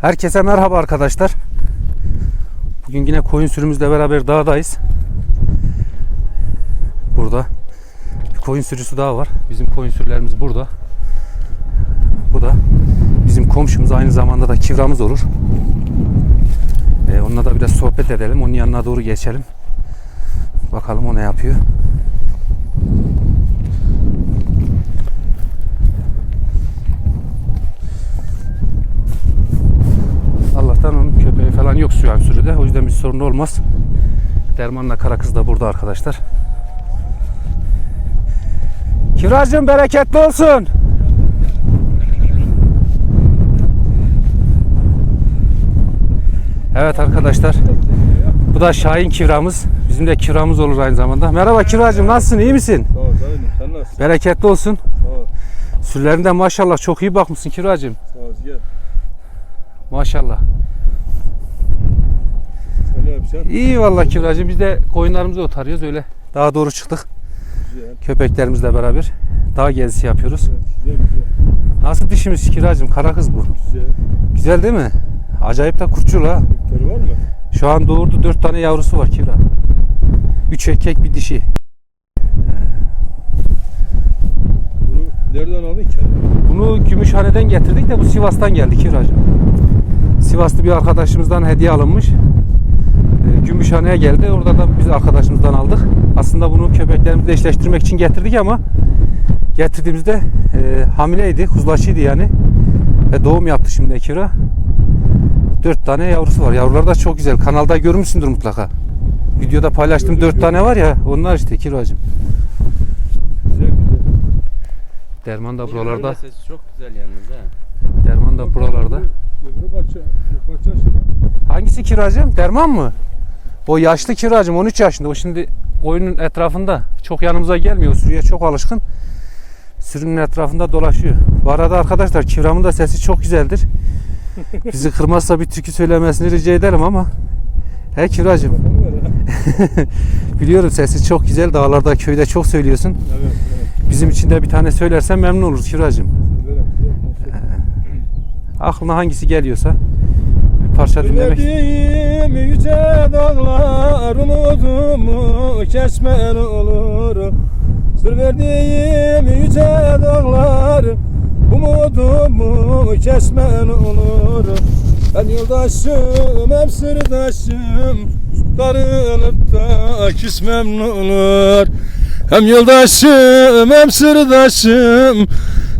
Herkese merhaba arkadaşlar. Bugün yine koyun sürümüzle beraber dağdayız. Burada bir koyun sürüsü daha var. Bizim koyun sürülerimiz burada. Bu da bizim komşumuz aynı zamanda da kivramız olur. Ee, onunla da biraz sohbet edelim. Onun yanına doğru geçelim. Bakalım o ne yapıyor. Falan yok şu an sürüde. O yüzden bir sorun olmaz. Dermanla kara kız da burada arkadaşlar. Kiracım bereketli olsun. Evet arkadaşlar. Bu da Şahin kiramız. Bizim de kiramız olur aynı zamanda. Merhaba kiracım nasılsın? iyi misin? Sağ ol canım. Sen nasılsın? Bereketli olsun. Sağ ol. Sürülerinden maşallah çok iyi bakmışsın kiracım. Sağ ol. Gel. Maşallah. İyi vallahi kiracım. Biz de koyunlarımızı otarıyoruz öyle. Daha doğru çıktık. Güzel. Köpeklerimizle beraber. Dağ gezisi yapıyoruz. Güzel, güzel, güzel. Nasıl dişimiz kiracım? Kara kız bu. Güzel. Güzel değil mi? Acayip de kurtçul ha. Var mı? Şu an doğurdu. Dört tane yavrusu var kira. Üç erkek bir dişi. Bunu nereden aldın ki? Bunu Gümüşhane'den getirdik de bu Sivas'tan geldi kiracım. Sivaslı bir arkadaşımızdan hediye alınmış. Ee, Gümüşhane'ye geldi. Orada da biz arkadaşımızdan aldık. Aslında bunu köpeklerimizle eşleştirmek için getirdik ama getirdiğimizde e, hamileydi, kuzlaşıydı yani. Ve doğum yaptı şimdi Ekira. Dört tane yavrusu var. Yavrular da çok güzel. Kanalda görmüşsündür mutlaka. Videoda paylaştım Gördüm, dört tane var ya. Onlar işte Kiracım. Güzel güzel. Derman da Buralarda buralarda. sesi çok güzel yalnız ha. Derman da buralarda. Öbürü kaç, bu kaç yaşında? Hangisi kiracım? Derman mı? O yaşlı kiracım 13 yaşında. O şimdi oyunun etrafında. Çok yanımıza gelmiyor. Sürüye çok alışkın. Sürünün etrafında dolaşıyor. Bu arada arkadaşlar kiramın da sesi çok güzeldir. Bizi kırmazsa bir türkü söylemesini rica ederim ama. He kiracım. Biliyorum sesi çok güzel. Dağlarda köyde çok söylüyorsun. Evet, evet. Bizim için de bir tane söylersen memnun oluruz kiracım. Aklına hangisi geliyorsa bir parça dinlemek. Verdiğim yüce dağlar umudumu kesmen olur? Sır verdiğim yüce dağlar umudumu kesmen olur? Ben yoldaşım hem sırdaşım darılıp da küsmem ne olur. Hem yoldaşım hem sırdaşım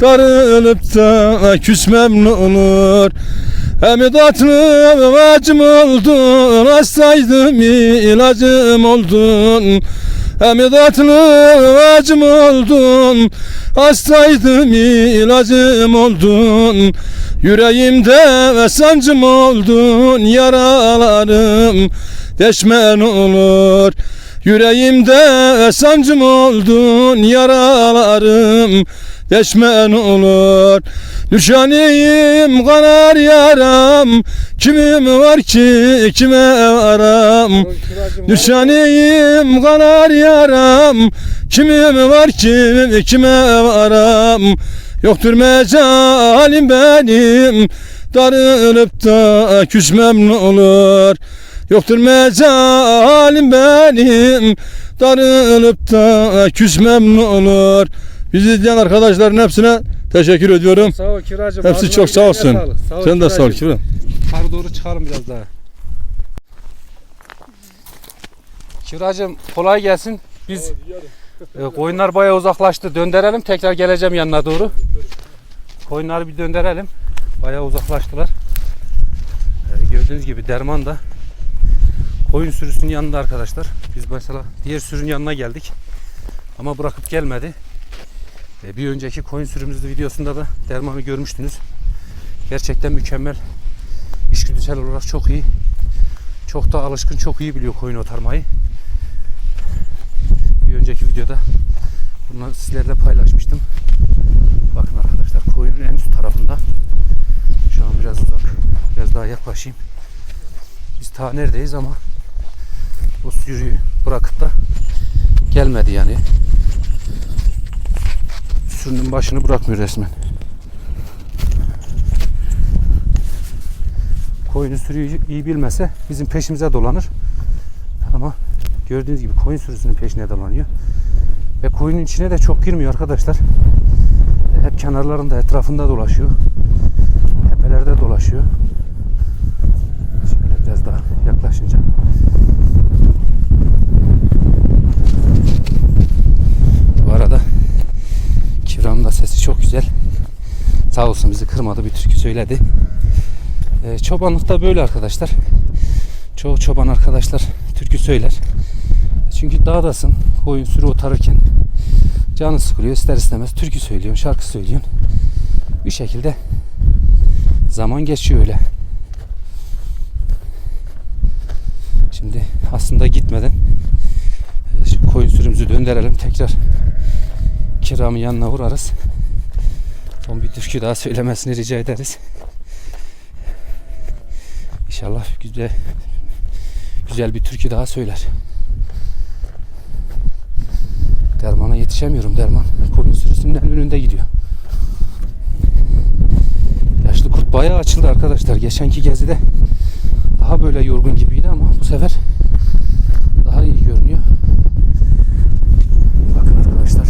darılıp da küsmem ne olur. Hem tatlım acım oldun Hastaydım ilacım oldun. Hem tatlım acım oldun Hastaydım ilacım oldun. Yüreğimde sancım oldun Yaralarım deşmen olur Yüreğimde sancım oldun Yaralarım deşmen olur. Düşaniyim kanar yaram. Kimim var ki kime varam? Düşaniyim kanar yaram. Kimim var ki kime varam? Yoktur mecalim benim. Darılıp da küsmem olur Yoktur mecalim benim Darılıp da küsmem ne olur Bizi izleyen arkadaşların hepsine teşekkür ediyorum. Sağ ol kiracım. Hepsi çok sağ olsun. sağlık. Sağ ol Sen de sağ ol kiracım. Yukarı doğru çıkalım biraz daha. Kiracım kolay gelsin. Biz e, koyunlar bayağı uzaklaştı. Döndürelim tekrar geleceğim yanına doğru. Koyunları bir döndürelim. Bayağı uzaklaştılar. E, gördüğünüz gibi derman da koyun sürüsünün yanında arkadaşlar. Biz mesela diğer sürünün yanına geldik. Ama bırakıp gelmedi. E, bir önceki koyun sürümüzü videosunda da dermanı görmüştünüz. Gerçekten mükemmel. İçgüdüsel olarak çok iyi. Çok da alışkın, çok iyi biliyor koyun otarmayı. Bir önceki videoda bunu sizlerle paylaşmıştım. Bakın arkadaşlar koyunun en üst tarafında. Şu an biraz uzak. Biraz daha yaklaşayım. Biz ta neredeyiz ama o sürüyü bırakıp da gelmedi yani. Sürünün başını bırakmıyor resmen. koyunu sürüyü iyi bilmese bizim peşimize dolanır. Ama gördüğünüz gibi koyun sürüsünün peşine dolanıyor. Ve koyunun içine de çok girmiyor arkadaşlar. Hep kenarlarında etrafında dolaşıyor. Tepelerde dolaşıyor. Şöyle biraz daha yaklaşınca. Bu arada Kivra'nın da sesi çok güzel. Sağ olsun bizi kırmadı bir türkü söyledi. Ee, çobanlıkta böyle arkadaşlar. Çoğu çoban arkadaşlar türkü söyler. Çünkü dağdasın, koyun sürü otarırken canı sıkılıyor ister istemez türkü söylüyorsun, şarkı söylüyorsun. Bir şekilde zaman geçiyor öyle. Şimdi aslında gitmeden e, koyun sürümüzü döndürelim tekrar kiramın yanına uğrarız. Son bir türkü daha söylemesini rica ederiz. İnşallah güzel güzel bir türkü daha söyler. Dermana yetişemiyorum derman. Koyun sürüsünün önünde gidiyor. Yaşlı kurt bayağı açıldı arkadaşlar. Geçenki gezide daha böyle yorgun gibiydi ama bu sefer daha iyi görünüyor. Bakın arkadaşlar.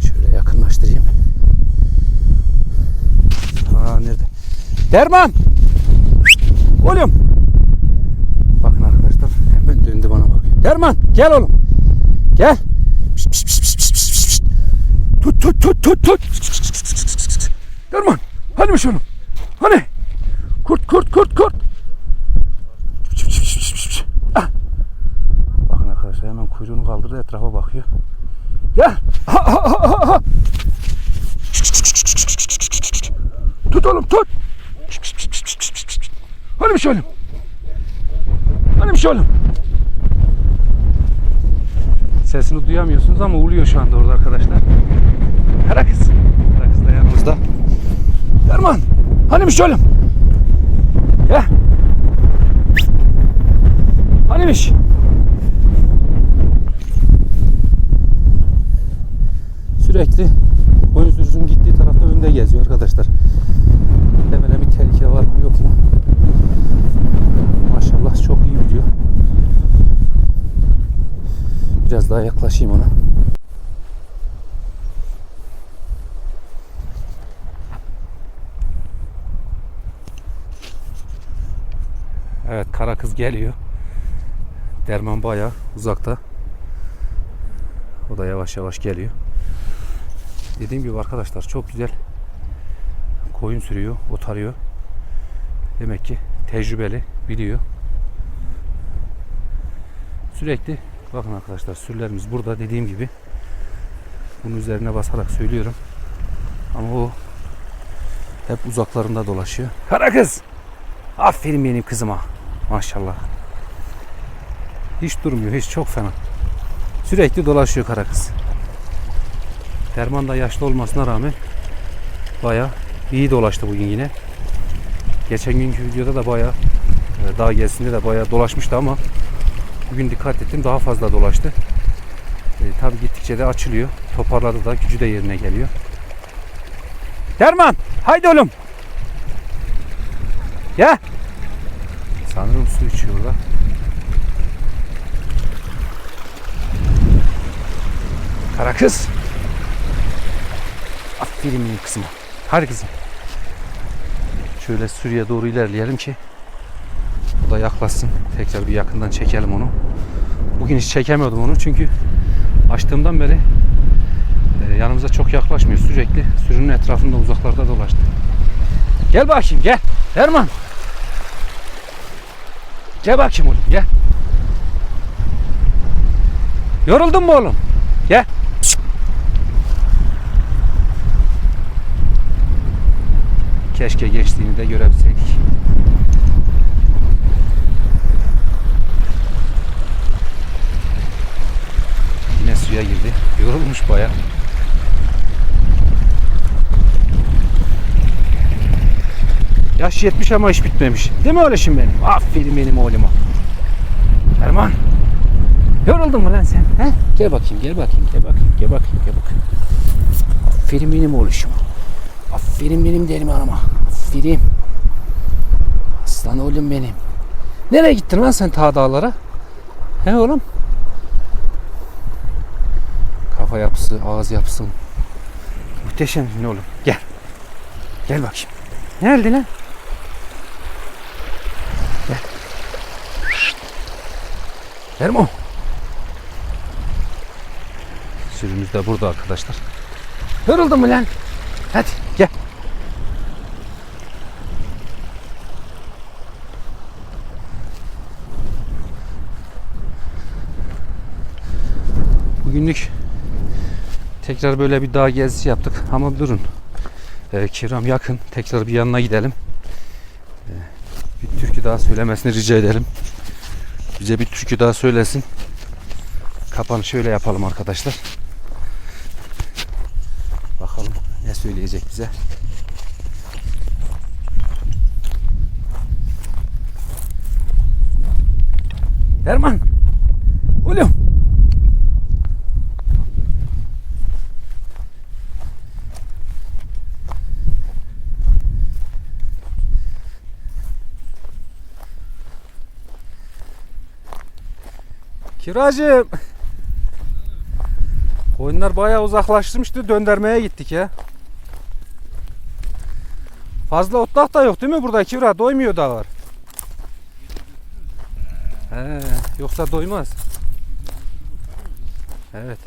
Şöyle yakınlaştırayım. Aa nerede? Derman! Oğlum! Bakın arkadaşlar hemen döndü bana bakıyor. Derman gel oğlum. Gel. Pişt, pişt, pişt, pişt, pişt, pişt. Tut tut tut tut tut. Derman hadi oğlum. Hani? Kurt kurt kurt kurt. Pişt, pişt, pişt, pişt, pişt. Ah. Bakın arkadaşlar hemen kuyruğunu kaldırdı etrafa bakıyor. Gel. Ha, ha, ha, ha. Tut oğlum tut. Şey. Hadi bir şey oğlum. Sesini duyamıyorsunuz ama uluyor şu anda orada arkadaşlar. Kara kız. Kara kız da yanımızda. Derman. Hani bir şey oğlum. Gel. Hanimiş. Sürekli oyun sürüsünün gittiği tarafta önde geziyor arkadaşlar. Hemen bir tehlike var mı yok mu? Maşallah çok iyi biliyor. Biraz daha yaklaşayım ona. Evet kara kız geliyor. Derman bayağı uzakta. O da yavaş yavaş geliyor. Dediğim gibi arkadaşlar çok güzel koyun sürüyor, otarıyor. Demek ki tecrübeli, biliyor. Sürekli bakın arkadaşlar sürülerimiz burada dediğim gibi bunun üzerine basarak söylüyorum. Ama o hep uzaklarında dolaşıyor. Kara kız! Aferin benim kızıma. Maşallah. Hiç durmuyor, hiç çok fena. Sürekli dolaşıyor kara kız. Derman da yaşlı olmasına rağmen bayağı iyi dolaştı bugün yine. Geçen günkü videoda da bayağı e, dağ gezisinde de bayağı dolaşmıştı ama bugün dikkat ettim daha fazla dolaştı. E, tabii gittikçe de açılıyor. Toparladı da gücü de yerine geliyor. Derman haydi oğlum. Ya. Sanırım su içiyor orada. Kara kız. Aferin benim kızıma. Hadi kızım. Şöyle sürüye doğru ilerleyelim ki o da yaklaşsın. Tekrar bir yakından çekelim onu. Bugün hiç çekemiyordum onu çünkü açtığımdan beri e, yanımıza çok yaklaşmıyor. Sürekli sürünün etrafında uzaklarda dolaştı. Gel bakayım gel. Derman. Gel bakayım oğlum gel. Yoruldun mu oğlum? Gel. Keşke geçtiğini de görebilseydik. Yine suya girdi. Yorulmuş baya. Yaş 70 ama iş bitmemiş. Değil mi öyle şimdi benim? Aferin benim oğluma. Erman. Yoruldun mu lan sen? He? Gel bakayım, gel bakayım, gel bakayım, gel bakayım, gel bakayım. Aferin benim oğluşuma. Aferin benim derim anama. Aferin. Aslan oğlum benim. Nereye gittin lan sen ta dağlara? He oğlum? Kafa yapısı, ağız yapısı. Muhteşemsin oğlum. Gel. Gel bakayım. Nerede lan? Gel. Ermo. Sürümüz de burada arkadaşlar. Yoruldun mu lan? Hadi gel. Bugünlük tekrar böyle bir dağ gezisi yaptık ama durun. Ee, Kiram yakın. Tekrar bir yanına gidelim. Ee, bir türkü daha söylemesini rica edelim. Bize bir türkü daha söylesin. Kapanışı şöyle yapalım arkadaşlar. Bakalım ne söyleyecek bize. Derman. Oğlum. Kiracım. Koyunlar bayağı uzaklaştırmıştı. Döndürmeye gittik ya. Fazla otlak da yok değil mi burada Kira? Doymuyor da var. He, yoksa doymaz. Evet.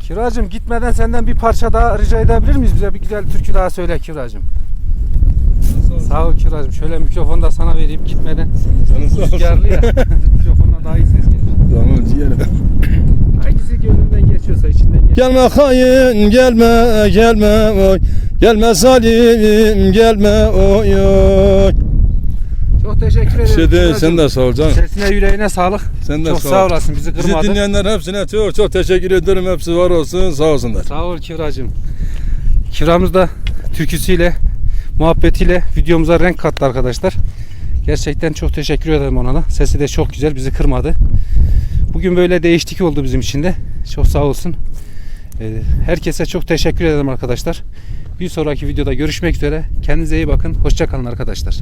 Kiracım gitmeden senden bir parça daha rica edebilir miyiz? Bize bir güzel türkü daha söyle Kiracım. Sağ ol Kiracım. Şöyle mikrofonu da sana vereyim gitmeden. Rüzgarlı ya. daha iyi ses gelir. Tamam ciğerim. Hangisi gönlünden geçiyorsa içinden geç. Gelme hain gelme gelme oy. Gelme zalim gelme oy oy. Çok teşekkür ederim. Şey değil, sen de sağ ol canım. Sesine yüreğine sağlık. Sen de Çok sağ, sağ ol. olasın bizi Bizi kırmadın. dinleyenler hepsine çok çok teşekkür ederim. Hepsi var olsun sağ olsunlar. Sağ ol Kivracığım. Kiramız da türküsüyle, muhabbetiyle videomuza renk kattı arkadaşlar. Gerçekten çok teşekkür ederim ona da. Sesi de çok güzel, bizi kırmadı. Bugün böyle değişiklik oldu bizim için de. Çok sağ olsun. Ee, Herkese çok teşekkür ederim arkadaşlar. Bir sonraki videoda görüşmek üzere. Kendinize iyi bakın. Hoşçakalın arkadaşlar.